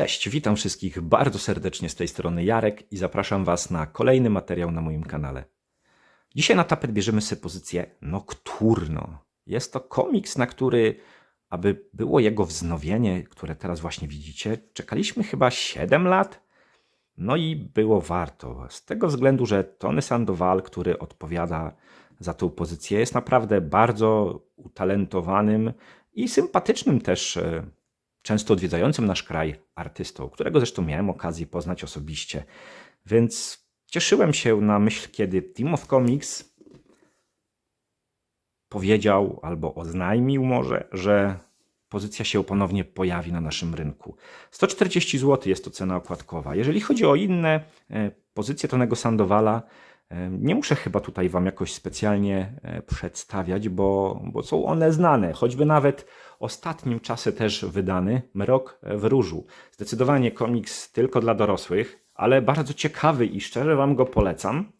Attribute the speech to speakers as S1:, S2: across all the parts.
S1: Cześć, witam wszystkich bardzo serdecznie z tej strony Jarek i zapraszam Was na kolejny materiał na moim kanale. Dzisiaj na tapet bierzemy sobie pozycję Nocturno. Jest to komiks, na który, aby było jego wznowienie, które teraz właśnie widzicie, czekaliśmy chyba 7 lat. No i było warto, z tego względu, że Tony Sandoval, który odpowiada za tę pozycję, jest naprawdę bardzo utalentowanym i sympatycznym też e, często odwiedzającym nasz kraj artystą, którego zresztą miałem okazję poznać osobiście. Więc cieszyłem się na myśl, kiedy Team of Comics powiedział albo oznajmił może, że pozycja się ponownie pojawi na naszym rynku. 140 zł jest to cena okładkowa. Jeżeli chodzi o inne e, pozycje Tonego Sandowala, nie muszę chyba tutaj Wam jakoś specjalnie e, przedstawiać, bo, bo są one znane. Choćby nawet ostatnim czasem też wydany Mrok w Różu. Zdecydowanie komiks tylko dla dorosłych, ale bardzo ciekawy i szczerze Wam go polecam.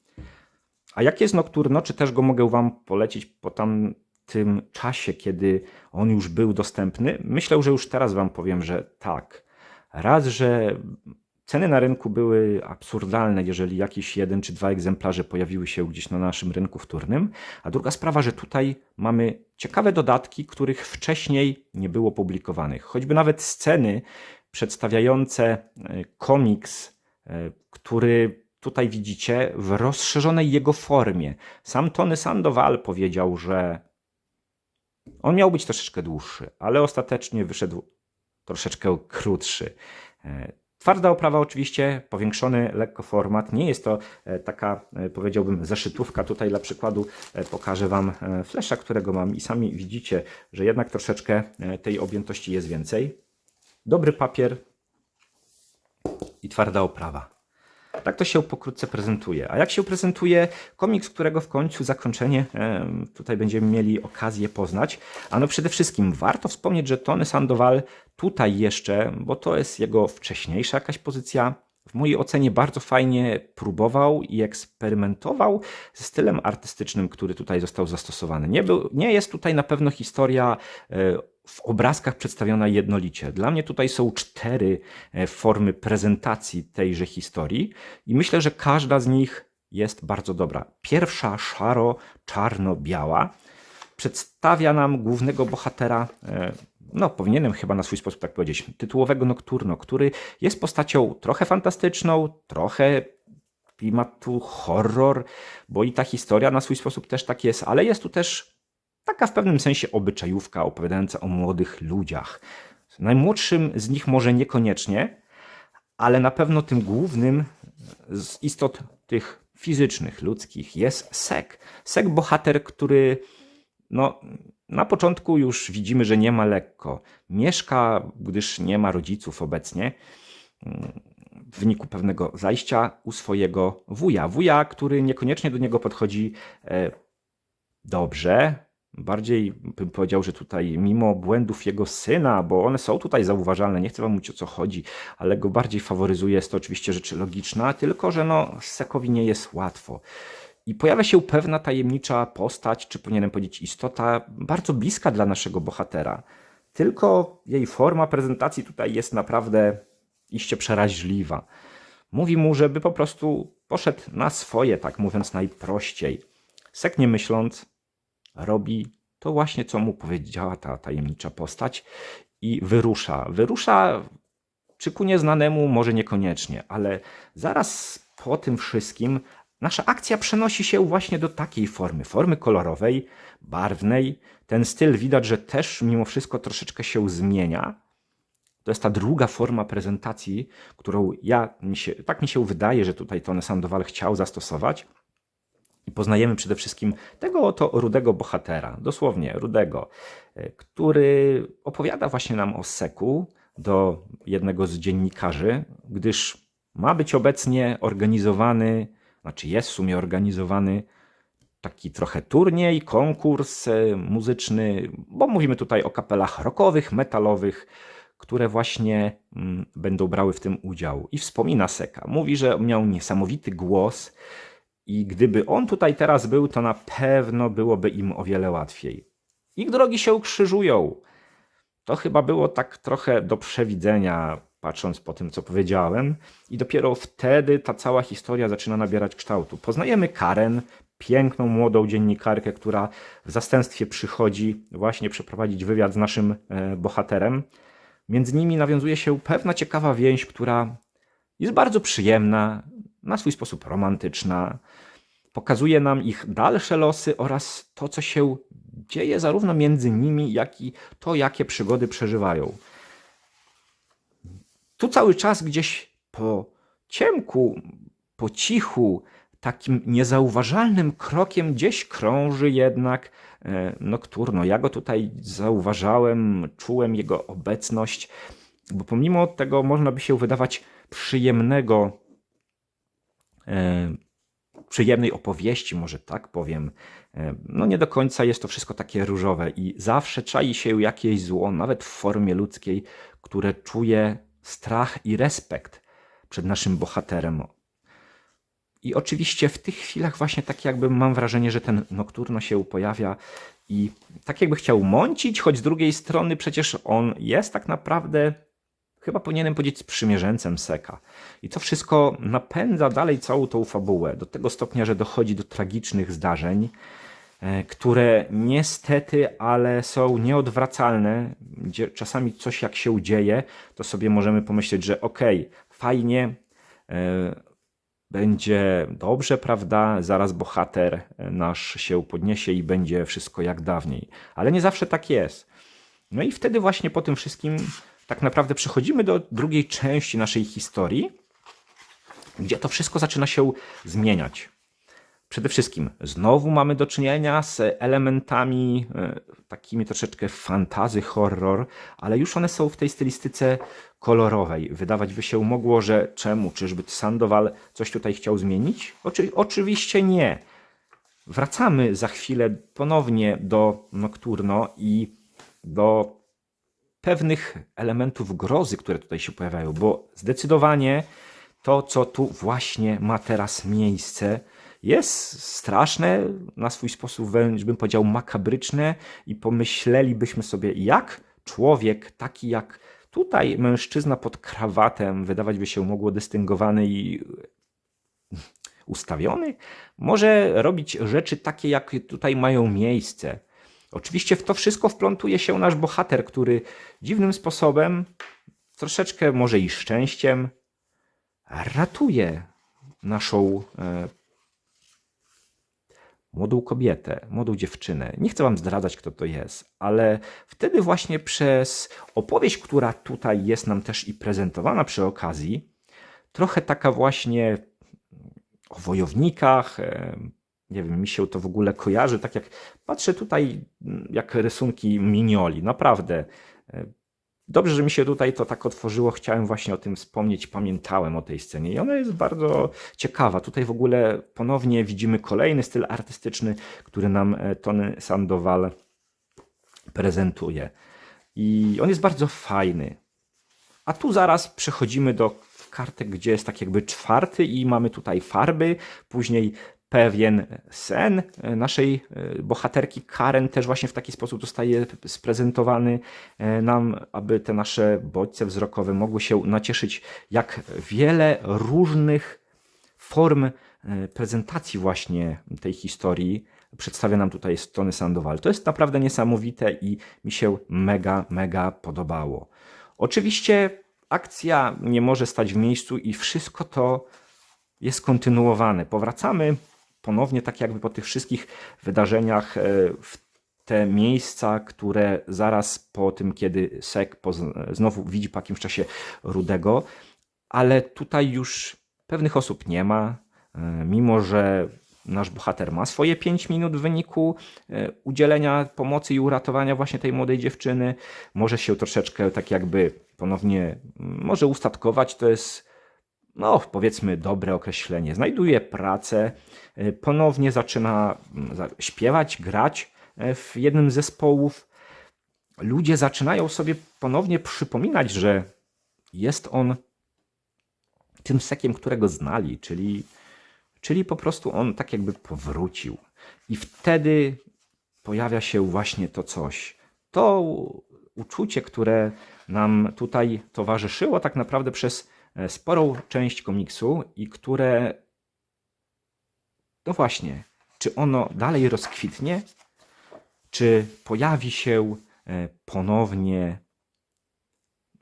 S1: A jak jest Nocturno, czy też go mogę Wam polecić po tamtym czasie, kiedy on już był dostępny? Myślę, że już teraz Wam powiem, że tak. Raz, że Ceny na rynku były absurdalne, jeżeli jakiś jeden czy dwa egzemplarze pojawiły się gdzieś na naszym rynku wtórnym. A druga sprawa, że tutaj mamy ciekawe dodatki, których wcześniej nie było publikowanych. Choćby nawet sceny przedstawiające e, komiks, e, który tutaj widzicie w rozszerzonej jego formie. Sam Tony Sandoval powiedział, że on miał być troszeczkę dłuższy, ale ostatecznie wyszedł troszeczkę krótszy. Twarda oprawa oczywiście, powiększony lekko format. Nie jest to e, taka, e, powiedziałbym, zeszytówka. Tutaj dla przykładu e, pokażę Wam flesza, którego mam i sami widzicie, że jednak troszeczkę tej objętości jest więcej. Dobry papier i twarda oprawa. Tak to się pokrótce prezentuje. A jak się prezentuje komiks, którego w końcu zakończenie tutaj będziemy mieli okazję poznać? Ano przede wszystkim warto wspomnieć, że Tony Sandoval tutaj jeszcze, bo to jest jego wcześniejsza jakaś pozycja, w mojej ocenie bardzo fajnie próbował i eksperymentował ze stylem artystycznym, który tutaj został zastosowany. Nie, był, nie jest tutaj na pewno historia e, w obrazkach przedstawiona jednolicie. Dla mnie tutaj są cztery e, formy prezentacji tejże historii i myślę, że każda z nich jest bardzo dobra. Pierwsza szaro-czarno-biała przedstawia nam głównego bohatera e, no powinienem chyba na swój sposób tak powiedzieć, tytułowego Nocturno, który jest postacią trochę fantastyczną, trochę klimatu horror, bo i ta historia na swój sposób też tak jest, ale jest tu też taka w pewnym sensie obyczajówka opowiadająca o młodych ludziach. Najmłodszym z nich może niekoniecznie, ale na pewno tym głównym z istot tych fizycznych, ludzkich jest Sek. Sek bohater, który no, na początku już widzimy, że nie ma lekko. Mieszka, gdyż nie ma rodziców obecnie, w wyniku pewnego zajścia u swojego wuja. Wuja, który niekoniecznie do niego podchodzi e, dobrze. Bardziej bym powiedział, że tutaj mimo błędów jego syna, bo one są tutaj zauważalne, nie chcę wam mówić o co chodzi, ale go bardziej faworyzuje, jest to oczywiście rzecz logiczna, tylko że no Sekowi nie jest łatwo. I pojawia się pewna tajemnicza postać, czy powinienem powiedzieć istota, bardzo bliska dla naszego bohatera. Tylko jej forma prezentacji tutaj jest naprawdę iście przeraźliwa. Mówi mu, żeby po prostu poszedł na swoje, tak mówiąc najprościej. Sek nie myśląc, robi to właśnie, co mu powiedziała ta tajemnicza postać i wyrusza. Wyrusza czy ku nieznanemu, może niekoniecznie, ale zaraz po tym wszystkim Nasza akcja przenosi się właśnie do takiej formy, formy kolorowej, barwnej. Ten styl widać, że też mimo wszystko troszeczkę się zmienia. To jest ta druga forma prezentacji, którą ja, mi się, tak mi się wydaje, że tutaj Tony Sandoval chciał zastosować. I poznajemy przede wszystkim tego oto rudego bohatera, dosłownie rudego, e, który opowiada właśnie nam o Seku do jednego z dziennikarzy, gdyż ma być obecnie organizowany znaczy jest w sumie organizowany taki trochę turniej, konkurs e, muzyczny, bo mówimy tutaj o kapelach rockowych, metalowych, które właśnie mm, będą brały w tym udział. I wspomina Seka. Mówi, że miał niesamowity głos i gdyby on tutaj teraz był, to na pewno byłoby im o wiele łatwiej. Ich drogi się krzyżują. To chyba było tak trochę do przewidzenia. patrząc po tym, co powiedziałem, i dopiero wtedy ta cała historia zaczyna nabierać kształtu. Poznajemy Karen, piękną młodą dziennikarkę, która w zastępstwie przychodzi właśnie przeprowadzić wywiad z naszym e, bohaterem. Między nimi nawiązuje się pewna ciekawa więź, która jest bardzo przyjemna, na swój sposób romantyczna. Pokazuje nam ich dalsze losy oraz to, co się dzieje zarówno między nimi, jak i to, jakie przygody przeżywają. Tu cały czas gdzieś po ciemku, po cichu, takim niezauważalnym krokiem gdzieś krąży jednak e, nokturno. Ja go tutaj zauważałem, czułem jego obecność, bo pomimo tego można by się wydawać przyjemnego, przyjemnej opowieści, może tak powiem, e, no nie do końca jest to wszystko takie różowe i zawsze czai się jakieś zło, nawet w formie ludzkiej, które czuje strach i respekt przed naszym bohaterem. I oczywiście w tych chwilach właśnie tak jakby mam wrażenie, że ten Nocturno się pojawia i tak jakby chciał mącić, choć z drugiej strony przecież on jest tak naprawdę, chyba powinienem powiedzieć, sprzymierzeńcem Seka. I to wszystko napędza dalej całą tą fabułę, do tego stopnia, że dochodzi do tragicznych zdarzeń, e, które niestety, ale są nieodwracalne, gdzie czasami coś jak się dzieje, to sobie możemy pomyśleć, że okej, okay, fajnie, e, będzie dobrze, prawda? Zaraz bohater nasz się podniesie i będzie wszystko jak dawniej. Ale nie zawsze tak jest. No i wtedy właśnie po tym wszystkim tak naprawdę przechodzimy do drugiej części naszej historii, gdzie to wszystko zaczyna się zmieniać. Przede wszystkim znowu mamy do czynienia z elementami e, takimi troszeczkę fantazy, horror, ale już one są w tej stylistyce kolorowej. Wydawać by się mogło, że czemu? Czyżby Sandoval coś tutaj chciał zmienić? Oczy, oczywiście nie. Wracamy za chwilę ponownie do Nocturno i do pewnych elementów grozy, które tutaj się pojawiają, bo zdecydowanie to, co tu właśnie ma teraz miejsce, jest straszne, na swój sposób wręcz bym powiedział makabryczne i pomyślelibyśmy sobie, jak człowiek taki jak tutaj mężczyzna pod krawatem wydawać by się mogło dystyngowany i ustawiony, może robić rzeczy takie, jak tutaj mają miejsce. Oczywiście w to wszystko wplątuje się nasz bohater, który dziwnym sposobem, troszeczkę może i szczęściem, ratuje naszą e, młodą kobietę, młodą dziewczynę. Nie chcę wam zdradzać, kto to jest, ale wtedy właśnie przez opowieść, która tutaj jest nam też i prezentowana przy okazji, trochę taka właśnie o wojownikach, e, nie wiem, mi się to w ogóle kojarzy, tak jak patrzę tutaj, jak rysunki minioli, naprawdę e, Dobrze, że mi się tutaj to tak otworzyło. Chciałem właśnie o tym wspomnieć, pamiętałem o tej scenie i ona jest bardzo ciekawa. Tutaj w ogóle ponownie widzimy kolejny styl artystyczny, który nam e, Tony Sandoval prezentuje. I on jest bardzo fajny. A tu zaraz przechodzimy do kartek, gdzie jest tak jakby czwarty i mamy tutaj farby, później pewien sen naszej e, bohaterki Karen też właśnie w taki sposób zostaje sprezentowany e, nam, aby te nasze bodźce wzrokowe mogły się nacieszyć, jak wiele różnych form e, prezentacji właśnie tej historii przedstawia nam tutaj Tony Sandoval. To jest naprawdę niesamowite i mi się mega, mega podobało. Oczywiście akcja nie może stać w miejscu i wszystko to jest kontynuowane. Powracamy ponownie tak jakby po tych wszystkich wydarzeniach e, w te miejsca, które zaraz po tym, kiedy Sek znowu widzi po jakimś czasie Rudego, ale tutaj już pewnych osób nie ma, e, mimo że nasz bohater ma swoje 5 minut w wyniku e, udzielenia pomocy i uratowania właśnie tej młodej dziewczyny, może się troszeczkę tak jakby ponownie, może ustatkować, to jest no powiedzmy dobre określenie, znajduje pracę, e, ponownie zaczyna mm, śpiewać, grać e, w jednym z zespołów. Ludzie zaczynają sobie ponownie przypominać, że jest on tym sekiem, którego znali, czyli, czyli po prostu on tak jakby powrócił. I wtedy pojawia się właśnie to coś. To uczucie, które nam tutaj towarzyszyło tak naprawdę przez sporą część komiksu i które, no właśnie, czy ono dalej rozkwitnie, czy pojawi się e, ponownie,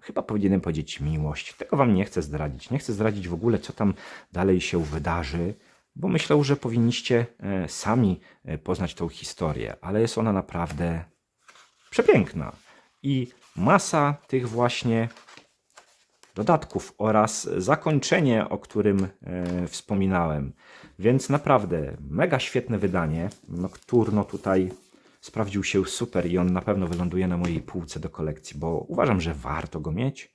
S1: chyba powinienem powiedzieć miłość. Tego wam nie chcę zdradzić. Nie chcę zdradzić w ogóle, co tam dalej się wydarzy, bo myślę, że powinniście e, sami e, poznać tą historię, ale jest ona naprawdę przepiękna. I masa tych właśnie dodatków oraz zakończenie, o którym e, wspominałem. Więc naprawdę mega świetne wydanie. Nocturno tutaj sprawdził się super i on na pewno wyląduje na mojej półce do kolekcji, bo uważam, że warto go mieć.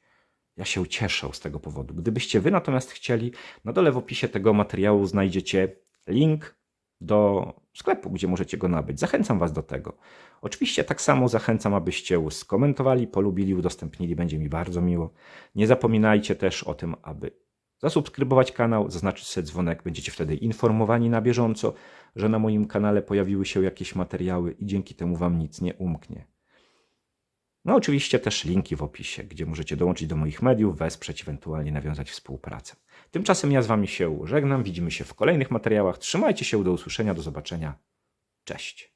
S1: Ja się cieszę z tego powodu. Gdybyście wy natomiast chcieli, na dole w opisie tego materiału znajdziecie link do sklepu, gdzie możecie go nabyć. Zachęcam was do tego. Oczywiście tak samo zachęcam, abyście skomentowali, polubili, udostępnili, będzie mi bardzo miło. Nie zapominajcie też o tym, aby zasubskrybować kanał, zaznaczyć sobie dzwonek, będziecie wtedy informowani na bieżąco, że na moim kanale pojawiły się jakieś materiały i dzięki temu wam nic nie umknie. No oczywiście też linki w opisie, gdzie możecie dołączyć do moich mediów, wesprzeć, ewentualnie nawiązać współpracę. Tymczasem ja z wami się żegnam, widzimy się w kolejnych materiałach. Trzymajcie się, do usłyszenia, do zobaczenia. Cześć.